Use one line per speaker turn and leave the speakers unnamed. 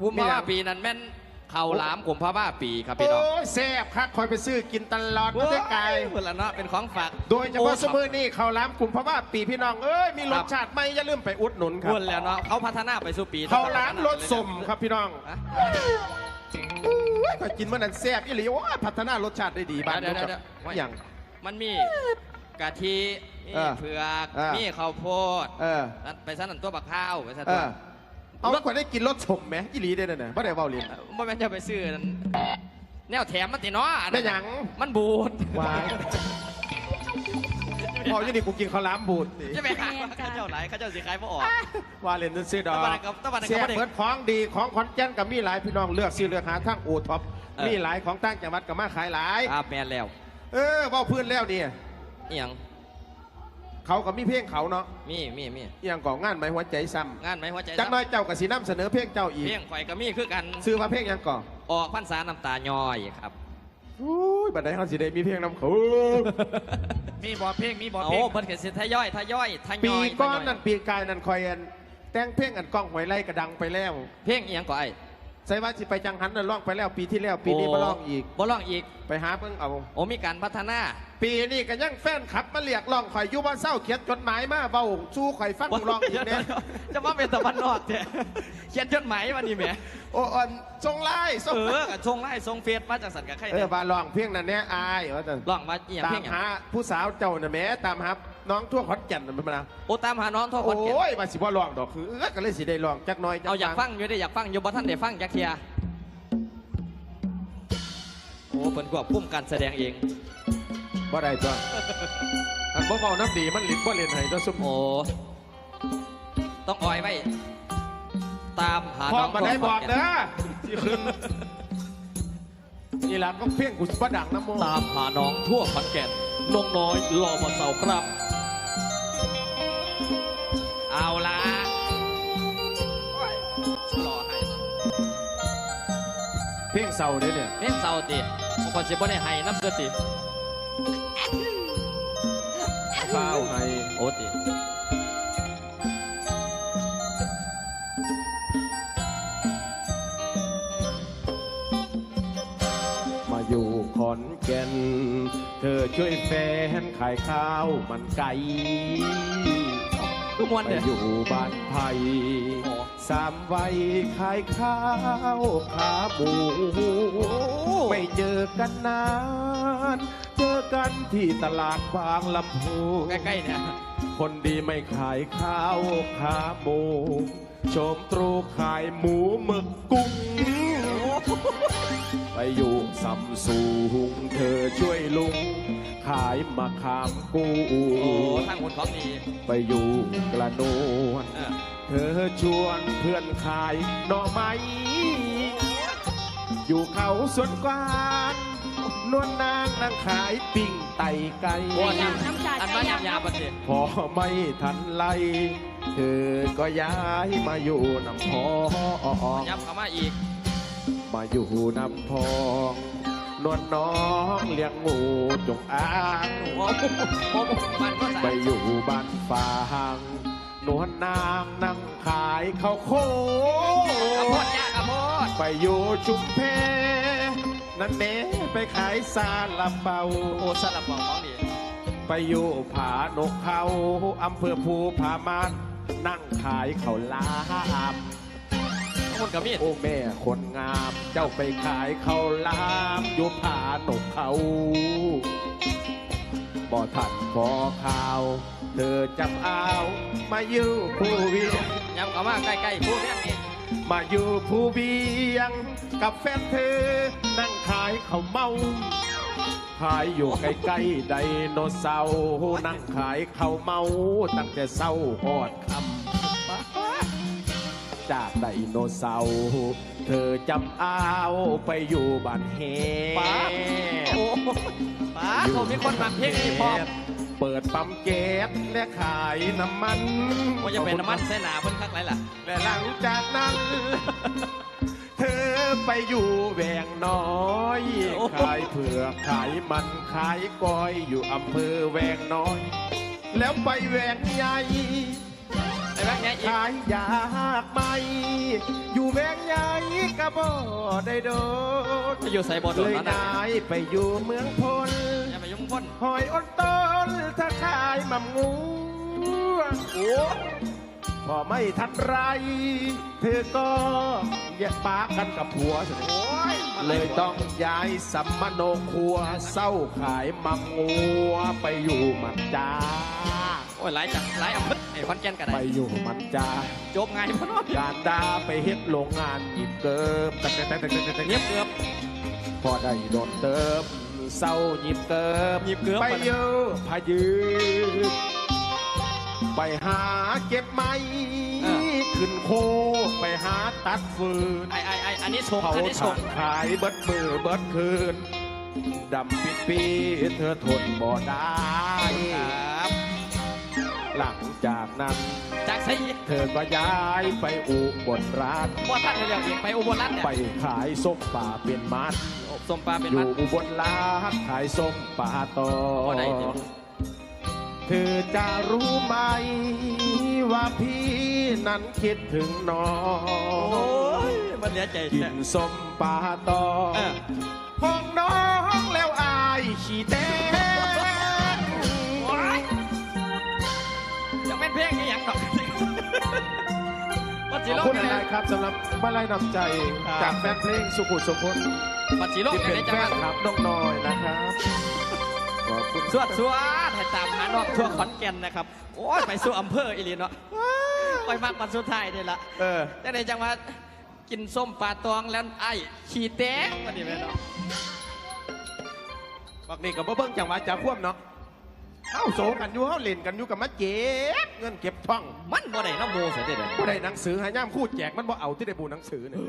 กุมภาพันธ์ปีนั้นแม่นข้าวหลามกุมภาพันธ์ปีครับพี่น้อง
โอ้ยแซ่บคักคอยไปซื้อกินตลอดไม่ได้ไกล
เพื่อนละเนาะเป็นของฝาก
โดยเฉพาะสมือนี่ข้าวหล้ามกลุ่มเพราะว่าปีพี่น้องเอ้ยมีรสชาติไม่อย่าลืมไปอุดหนุนครับ
เพื่อนแล้วเนาะเขาพัฒนาไปสู่ปี
ข้าวหล้ามรสสมครับพี่น้อง
ฮะ
อุ้ยก็กินมันนั้นแซ่บอีหลีโอ้ยพัฒนารสชาติได้ดีบ้าน
เดี๋ยว
นู้น
เดี๋ยว
ครับ
เดี๋ยว
อย่าง
มันมีกะทิมี
เออ
เผือก
เออ
มีข้าวโพด
เออ
นั่นไปสั่นตัวบักข้าวไปสั่น
เอ
ตัว
อ เอากว่าได้กินรสสมไหมอีหลีได้น่ะนะไม่ได้เบาลิ้น
บ่แม่นจะไปซื้อนั่นแนวแถมมันติเนาะอัน
ได้
นั้น
หยัง
มันบูด
วายพอยี่นี่กูกินข้าวหล้ามบูดสิ
จะไปหาข้าเจ้าไหนข้าเจ้าสิขายบ่ออก
ว่าเล่นซื้อดอก
ตะวันกับตะวันกับ
เสีย
บ่ได้
เปิดของดีของขอนแก่นกับมีหลายพี่น้องเลือกซื้อเลือกหาทั้งโอท็อป
เออ
มีหลายของตั้งจังหวัดกับมาขายหลาย
ครับแม่นแล้ว
เออเว่าพื้นแล้วเนี่ย
เอียง
เขาก็มีเพลงเขาเนาะ
มีมีมี
อหย่างก่องานไหมหัวใจซ้
งานไหมหัวใจำ
จักหน้อยเจ้ากับสีน้ำเสนอเพลงเจ้าอีก
เพียงข่อยก็มีคือกัน
ซื้อมาเพลงหยังก่อ
ออกพรรษาน้ำตาย่อยครับ
อุ้ยบัดใดเขาสิได้มีเพลงนำเขา
มีบอเพลงมีบอ
โอ้
เพลง
เพิ่นก็สิทยอยทยอยทย
ปี
อย
ก้อน
ทยย
นั่นปีกายนั่นคอยอันแต่งเพลงอันกล้องหวยไล่กระดังไปแล้ว
เพลงเอียงก็ไอ้
ใส่ว่าสิไปจังหันนั่นร้องไปแล้วปีที่แล้วปีนี้มาร้องอีก
บ่ร้องอีก
ไปหาเพิ่งเอา
โอ้มีการพัฒนา
ปีนี้ก็ยังแฟนขับมาเรียกร้องข่อยอยุบเศร้าเขียนจดหมายมาเบาสู้ข่อยฟังร้องอีกเนี่ย
จะมาเป็นตะวันนอกเถอะเขียนจดหมายวันนี้แหม
โอ้อันทรงไล่ทรง
เออกับทรงไล่ทรงเฟซมาจากสันกับใคร
เอ
เนี่
อยว่าร้องเพลงนั้นเนี่ยอายว่าแต่
ร้องมาเอียง
ตา
เพล
ม
งหยัง
หาผู้สาวเจ้าน่ะแหม่ตามหา น้องทั่วขอนแก่นน่ะมันมานะ
โอ้ตามหาน้องทั่ว
โอ
คนเก็บ้
ยมาสิบ่ร้องดอกคือเออก็เลยสิได้ร้องจักหน้อยจั
เอาอยากฟังอยู่ได้อยากฟังอยู่บ่ท่านได้ฟังจักเทียโอ้เพิ่นควบคุมการแสดงเอง
บ่ได้ตัวอันบ่เบาน้ำดีมันลิ้นบ่เล่นให้ตัวซุ่ม
โอ้ต้องอ่อยไว้ตามหา
พ่อ
น้อง
มาได้
ทั่ว
บอก
คน
เด้อสิขึ้นนี่ล่ะก็เพียงกูสิบ่ดังน้ำโม
ตามหาน้องทั่วขอนแก่นน้องน้อยรอมาเสาครับ เอาละรอให้
เพลงเศร้าเด้อเนี่ย
เพลงเศร้าติบางคนสิบ่ได้ให้น้ำเกลือติ
ฟ้าวให้
โอ้ติ
มาอยู่ขอนแก่น เธอช่วยแฟนขายข้าวมันไก่
คือมวน
ไป
เด้อ
อยู่บ้านไผ่
โอ้
สามวัยขายข้าวขาหมู ไม่เจอกันนาน เจอกันที่ตลาดบางลำพู
ใกล้ๆเนี่ย
คนดีไม่ขายข้าวขาหมูโชมตรูขายหมูหมึกกุ้ง ไปอยู่ซัมซุงเธอช่วยลุง ขายมะขามกู
โอ้ทางหุ่นของดี
ไปอยู่กระโนวน
เออ
เธอชวนเพื่อนขายหน่อไม้อยู่เขาสวนกวางนวลนางนั่งขายปิ้งไตไก่
โอ้ย
น้ำชา
อันว่ายำยาบัดเด็
พอไม่ทันไล่เธอก็ย้ายมาอยู่น้ำพอง
ยำเข้ามาอีก
มาอยู่น้ำพอง นวลน้องเลี้ยงหมูจงอาง
โอ้โหโอ้โหมันก็
ไปอยู่บ้านฟางนวลนางนั่งขายข้าวโค
กระโพดยากระโพด
ไปอยู่ชุมเพ นั่นเน่ไปขายซาลาเปา
โอ้สลับบอกของดี
ไปอยู่ผานกเขาอำเภอภูผามานนั่งขายข้าวหลาม
ทั้งหมดกับมีด
โอ้แม่คนงามเจ้าไปขายข้าวหลามอยู่ผานกเขาบ่ทันขอข่าว เธอจำเอามาอยู่ผู้เวียง
ยำเข้ามาใกล้ๆผู้เรียนนี่
มาอยู่ผู้เวียง กับแฟนเธอนั่งขายข้าวเมาขายอยู่ใกล้ๆไดโนเสาร์นั่งขายข้าวเมาตั้งแต่เศร้าหอดคำ จากไดโนเสาร์เธอจำเอาไปอยู่บ้านเฮ
ป้าโอ้ป้าผมมีคนมาเพลงนี้พร้อม
เปิดปั๊มแก๊สและขายน้ำมัน
ว่าจะเป็นน้ำมันเสนาเพิ่นคักไรล่ะ
และหลังจากนั้น เธอไปอยู่แหวงน้อย
โอ้
ขายเผือกขายมันขายก้อยอยู่อำเภอแหวงน้อย แล้วไปแหวงใหญ่
ไอ้แบงค์เนี้ยอีก
ขายยากไหมอยู่แหวงใหญ่ก็บ่ได้โดน
จะอยู่ใส่บอลโด
เล
น
ย
แล้วนะ
นายไปอยู่เมืองพล
อย่าไปยุ่งพ่น
หอยอ้นต้นถ้าขายหม่ำงูโอ้พอไม่ทันไร เธอก็แยกปากันกับผัวสิ
โอ้ยมา
เลยต้องย้ายสัมมโนครัวเศร้าขายหม่ำงูไปอยู่มันจา
โอ้ยหลายจังหลายอำเภอไอ้คอนแก่นกัน
ไป
ได้
อยู่มันจา
จบไงพ่อน้อย
การดาไปเฮ็ดโรงงานหยิบเกิบแต่แต่แต่แต่แต่
เงียบเกือบ
พอได้โดนเติมเศร้าหยิบเกิบ
หยิบเกือบ
ไปเยอะพายืมไปหาเก็บไม้ขึ้นโคกไปหาตัดฟืน
ไอ้ไอ้ไอ้อันนี้ชง
เผา
อันนี้ช
ถ่าง นขายเบิดมือเบิดคืน ดำปิดปีเธอทนบ่ได้
ครับ
หลังจากนั้น
จากไส
เธอก็ย้ายไปอุบลราช
บ่ท่านเรียกเองไปอุบลรัตน์เนี่ย
ไปขายส้มป่าเป็นมัด
ส้มปลาเป็น
อ
มั
ยู่
ด
อุบลราชขายส้มป่าตอ
บ่ได้จริง
เธอจะรู้ไหม ว่าพี่นั้นคิดถึงน้อ
โอ้
ง
ยมันเหลือใจ
กิ
แท้
นส้มป่าตอ
เออ
ของน้องแล้วอายขี้แต คุณ
เนี่ย
หลายๆครับสำหรับมาลัยนำใจ
ครับ
จากแฟนเพลงสุขุมสุขน
ปัจจิโลก
ที่
เนี่
เป็
ย
น
ได้
แฟ
จังหวั
น
ด
คลับน้องน้อยนะครับขอบคุณ
สวดสวดให้ตามหาน้องทั่วขอนแก่นนะครับ โอ้ยไปสู่อำเภออีหลีเนาะไปมากวันสุดท้ายนี่ละ
เออ
จังไดจังว่ากินส้มปลาตองแล้วไอ้ขี่แตกวันนี้แม่เนาะ
บักนี่กับเบิ้งจังหวะจะควบเนาะ เข้าโสกันอยู่เข้าเล่นกันอยู่กับมาเก็บเงินเก็บท่อง
มันบ่ได้น้ำโมเสียเด้อ
ผู้ใดหนังสือหาย่ามคู่แจกมันบ่เอาที่ได้บูหนังสือเนี่ย